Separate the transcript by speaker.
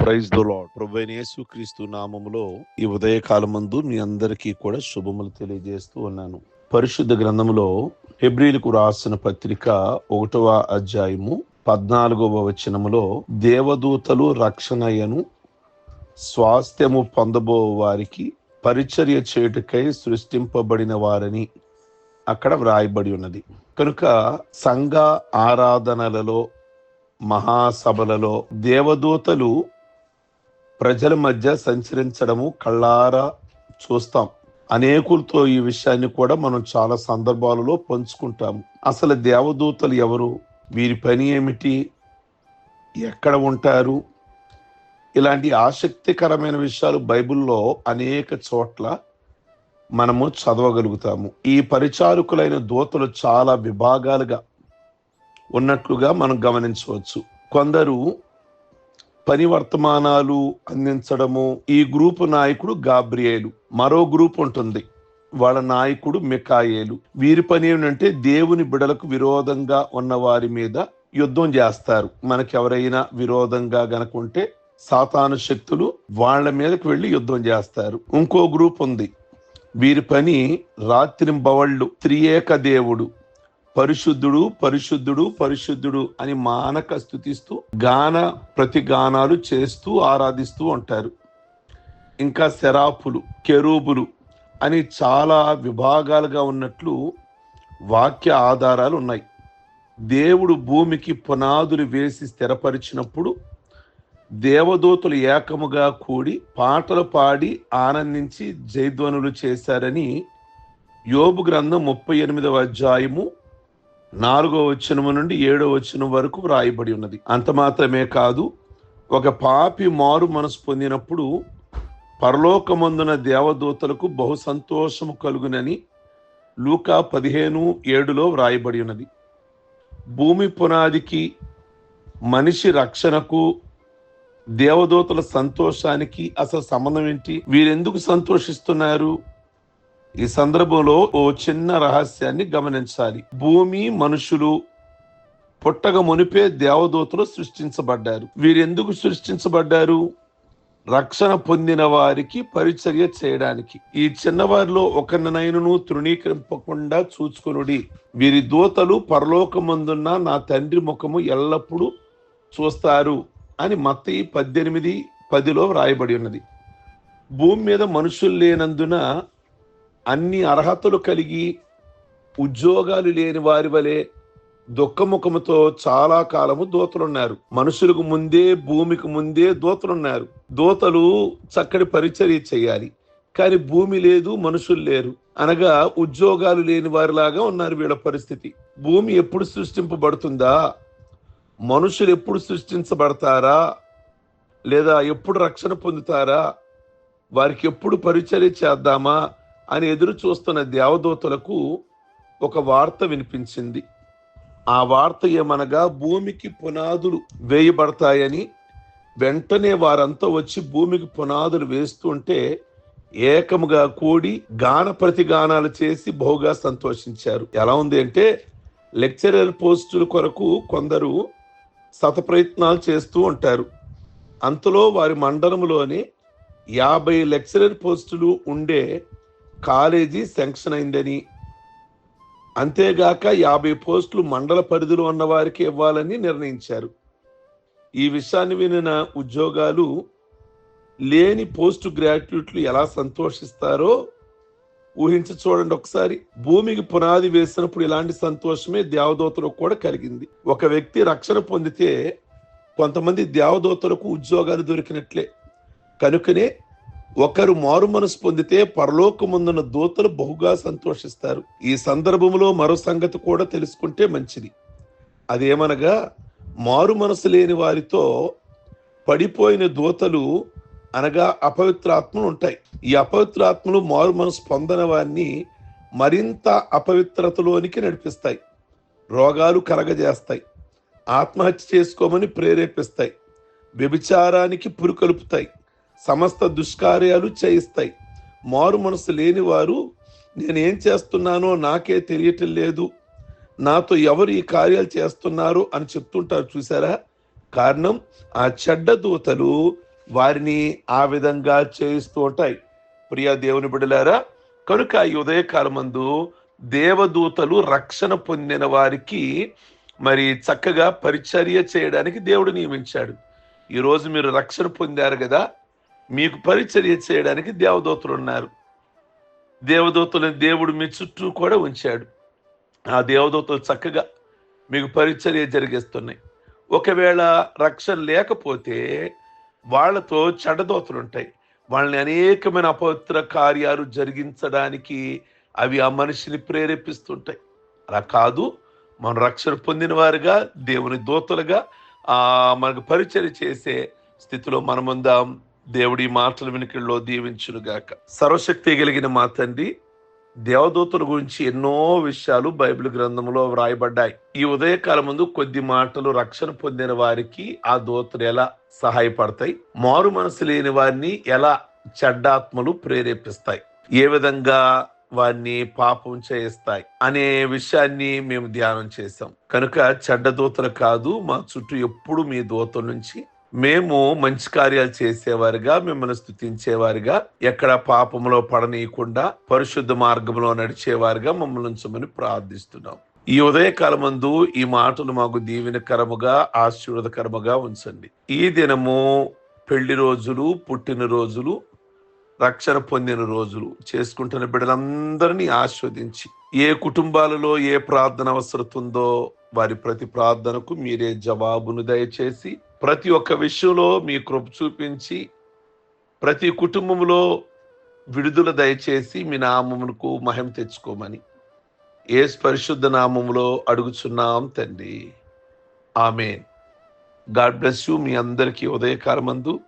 Speaker 1: Praise the lord ప్రభు క్రీస్తు నామములో ఈ ఉదయకాలమందు మీ అందరికీ కూడా శుభములు తెలియజేస్తూ ఉన్నాను. పరిశుద్ధ గ్రంథములో హెబ్రిలకు రాసిన పత్రిక ఒకటవ అధ్యాయము పద్నాలుగవ వచనములో దేవదూతలు రక్షణయను స్వాస్థ్యము పొందబో వారికి పరిచర్య చేయుటకై సృష్టింపబడిన వారని అక్కడ వ్రాయబడి ఉన్నది. కనుక సంఘ ఆరాధనలలో మహాసభలలో దేవదూతలు ప్రజల మధ్య సంచరించడము కళ్ళారా చూస్తాం. అనేకులతో ఈ విషయాన్ని కూడా మనం చాలా సందర్భాలలో పంచుకుంటాము. అసలు దేవదూతలు ఎవరు? వీరి పని ఏమిటి? ఎక్కడ ఉంటారు? ఇలాంటి ఆసక్తికరమైన విషయాలు బైబిల్లో అనేక చోట్ల మనము చదవగలుగుతాము. ఈ పరిచారకులైన దూతలు చాలా విభాగాలుగా ఉన్నట్లుగా మనం గమనించవచ్చు. కొందరు పని వర్తమానాలు అందించడము. ఈ గ్రూపు నాయకుడు గాబ్రియేలు. మరో గ్రూప్ ఉంటుంది. వాళ్ళ నాయకుడు మికాయేలు వీరి పని ఏమిటంటే దేవుని బిడలకు విరోధంగా ఉన్న వారి మీద యుద్ధం చేస్తారు. మనకి ఎవరైనా విరోధంగా గనకుంటే సాతాను శక్తులు వాళ్ళ మీదకి వెళ్ళి యుద్ధం చేస్తారు. ఇంకో గ్రూప్ ఉంది. వీరి పని రాత్రింబవళ్ళు త్రియేక దేవుడు. పరిశుద్ధుడు పరిశుద్ధుడు పరిశుద్ధుడు అని మానక స్థుతిస్తూ గాన ప్రతిగానాలు చేస్తూ ఆరాధిస్తూ ఉంటారు. ఇంకా శరాపులు కెరూబులు అని చాలా విభాగాలుగా ఉన్నట్లు వాక్య ఆధారాలు ఉన్నాయి. దేవుడు భూమికి పునాదులు వేసి స్థిరపరిచినప్పుడు దేవదూతలు ఏకముగా కూడి పాటలు పాడి ఆనందించి జైధ్వనులు చేశారని యోబు గ్రంథం ముప్పై ఎనిమిదవ అధ్యాయము నాలుగో వచనము నుండి ఏడో వచనం వరకు వ్రాయబడి ఉన్నది. అంత మాత్రమే కాదు ఒక పాపి మారు మనసు పొందినప్పుడు పరలోకమందున దేవదూతలకు బహు సంతోషము కలుగునని లూకా పదిహేను ఏడులో వ్రాయబడి ఉన్నది. భూమి పునాదికి మనిషి రక్షణకు దేవదూతల సంతోషానికి అసలు సంబంధం ఏంటి? వీరెందుకు సంతోషిస్తున్నారు? ఈ సందర్భంలో ఓ చిన్న రహస్యాన్ని గమనించాలి. భూమి మనుషులు పుట్టక మునిపే దేవదూతలు సృష్టించబడ్డారు. వీరెందుకు సృష్టించబడ్డారు? రక్షణ పొందిన వారికి పరిచర్య చేయడానికి. ఈ చిన్నవారిలో ఒకరినైనను తృణీకరింపకుండా చూచుకొనుడి. వీరి దూతలు పరలోకమందున్న నా తండ్రి ముఖము ఎల్లప్పుడూ చూస్తారు అని మత్తి పద్దెనిమిది పదిలో వ్రాయబడి ఉన్నది. భూమి మీద మనుషులు లేనందున అన్ని అర్హతలు కలిగి ఉద్యోగాలు లేని వారి వలె దుఃఖముఖముతో చాలా కాలము దూతలున్నారు. మనుషులకు ముందే భూమికి ముందే దూతలున్నారు. దూతలు చక్కటి పరిచర్య చేయాలి. కానీ భూమి లేదు మనుషులు లేరు. అనగా ఉద్యోగాలు లేని వారిలాగా ఉన్నారు వీళ్ళ పరిస్థితి. భూమి ఎప్పుడు సృష్టింపబడుతుందా? మనుషులు ఎప్పుడు సృష్టించబడతారా? లేదా ఎప్పుడు రక్షణ పొందుతారా? వారికి ఎప్పుడు పరిచర్య చేద్దామా? అని ఎదురు చూస్తున్న దేవదూతలకు ఒక వార్త వినిపించింది. ఆ వార్త ఏమనగా భూమికి పునాదులు వేయబడతాయని వెంటనే వారంతా వచ్చి భూమికి పునాదులు వేస్తుంటే ఏకముగా కూడి గాన ప్రతిగానాలు చేసి బహుగా సంతోషించారు. ఎలా ఉంది అంటే లెక్చరర్ పోస్టుల కొరకు కొందరు సతప్రయత్నాలు చేస్తూ ఉంటారు. అంతలో వారి మండలంలోని యాభై లెక్చరర్ పోస్టులు ఉండే కాలేజీ శాంక్షన్ అయిందని. అంతేగాక యాభై పోస్టులు మండల పరిధిలో ఉన్న వారికి ఇవ్వాలని నిర్ణయించారు. ఈ విషయాన్ని వినిన ఉద్యోగాలు లేని పోస్ట్ గ్రాడ్యుయేట్లు ఎలా సంతోషిస్తారో ఊహించి చూడండి ఒకసారి. భూమికి పునాది వేసినప్పుడు ఇలాంటి సంతోషమే దేవదూతలకు కూడా కలిగింది. ఒక వ్యక్తి రక్షణ పొందితే కొంతమంది దేవదూతలకు ఉద్యోగాలు దొరికినట్లే. కనుకనే ఒకరు మారు మనసు పొందితే పరలోకముందున్న దూతలు బహుగా సంతోషిస్తారు. ఈ సందర్భంలో మరో సంగతి కూడా తెలుసుకుంటే మంచిది. అదేమనగా మారు మనసు లేని వారితో పడిపోయిన దూతలు అనగా అపవిత్రాత్మలు ఉంటాయి. ఈ అపవిత్రాత్మలు మారు మనసు పొందని వారిని మరింత అపవిత్రతలోనికి నడిపిస్తాయి. రోగాలు కలగజేస్తాయి ఆత్మహత్య చేసుకోమని ప్రేరేపిస్తాయి. వ్యభిచారానికి పురుకలుపుతాయి. సమస్త దుష్కార్యాలు చేయిస్తాయి. మారు మనసు లేని వారు నేనేం చేస్తున్నానో నాకే తెలియటం లేదు. నాతో ఎవరు ఈ కార్యాలు చేస్తున్నారు అని చెప్తుంటారు చూసారా? కారణం ఆ చెడ్డ దూతలు వారిని ఆ విధంగా చేయిస్తూ ఉంటాయి. ప్రియ దేవుని బిడలారా కనుక ఈ ఉదయకాలమందు దేవదూతలు రక్షణ పొందిన వారికి మరి చక్కగా పరిచర్య చేయడానికి దేవుడు నియమించాడు. ఈరోజు మీరు రక్షణ పొందారు కదా మీకు పరిచర్య చేయడానికి దేవదూతలు ఉన్నారు. దేవదూతలను దేవుడు మీ చుట్టూ కూడా ఉంచాడు. ఆ దేవదూతలు చక్కగా మీకు పరిచర్య జరిగిస్తున్నాయి. ఒకవేళ రక్షణ లేకపోతే వాళ్ళతో చెడదోతలు ఉంటాయి. వాళ్ళని అనేకమైన అపవిత్ర కార్యాలు జరిగించడానికి అవి ఆ మనిషిని ప్రేరేపిస్తుంటాయి. అలా కాదు మనం రక్షణ పొందిన వారుగా దేవుని దూతలుగా ఆ మనకు పరిచయం చేసే స్థితిలో మనముందాం. దేవుడి మాటల వెనుకల్లో దీవించునుగాక. సర్వశక్తి కలిగిన మా తండ్రి దేవదూతల గురించి ఎన్నో విషయాలు బైబిల్ గ్రంథంలో వ్రాయబడ్డాయి. ఈ ఉదయకాలం ముందు కొద్ది మాటలు రక్షణ పొందిన వారికి ఆ దూతలు ఎలా సహాయపడతాయి? మారు మనసు లేని వారిని ఎలా చెడ్డాత్మలు ప్రేరేపిస్తాయి? ఏ విధంగా వారిని పాపం చేయిస్తాయి అనే విషయాన్ని మేము ధ్యానం చేశాం. కనుక చెడ్డ దూతలు కాదు మా చుట్టూ ఎప్పుడు మీ దూత నుంచి మేము మంచి కార్యాలు చేసేవారుగా మిమ్మల్ని స్థుతించేవారుగా ఎక్కడ పాపంలో పడనీయకుండా పరిశుద్ధ మార్గంలో నడిచేవారుగా మమ్మల్ని ఉంచమని ప్రార్థిస్తున్నాం. ఈ ఉదయకాలమందు ఈ మాటలు మాకు దీవెనకరముగా ఆశీర్వదకరముగా ఉంచండి. ఈ దినము పెళ్ళి రోజులు పుట్టిన రోజులు రక్షణ పొందిన రోజులు. చేసుకుంటున్న బిడ్డలందరినీ ఆస్వాదించి ఏ కుటుంబాలలో ఏ ప్రార్థన అవసరం ఉందో వారి ప్రతి ప్రార్థనకు మీరే జవాబును దయచేసి ప్రతి ఒక్క విషయంలో మీ కృప చూపించి ప్రతి కుటుంబంలో విడుదల దయచేసి మీ నామమునకు మహిమ తెచ్చుకోమని ఏ పరిశుద్ధ నామములో అడుగుచున్నాం తండ్రి. ఆమెన్. గాడ్ బ్లెస్ యూ మీ అందరికీ ఉదయకాలమందు.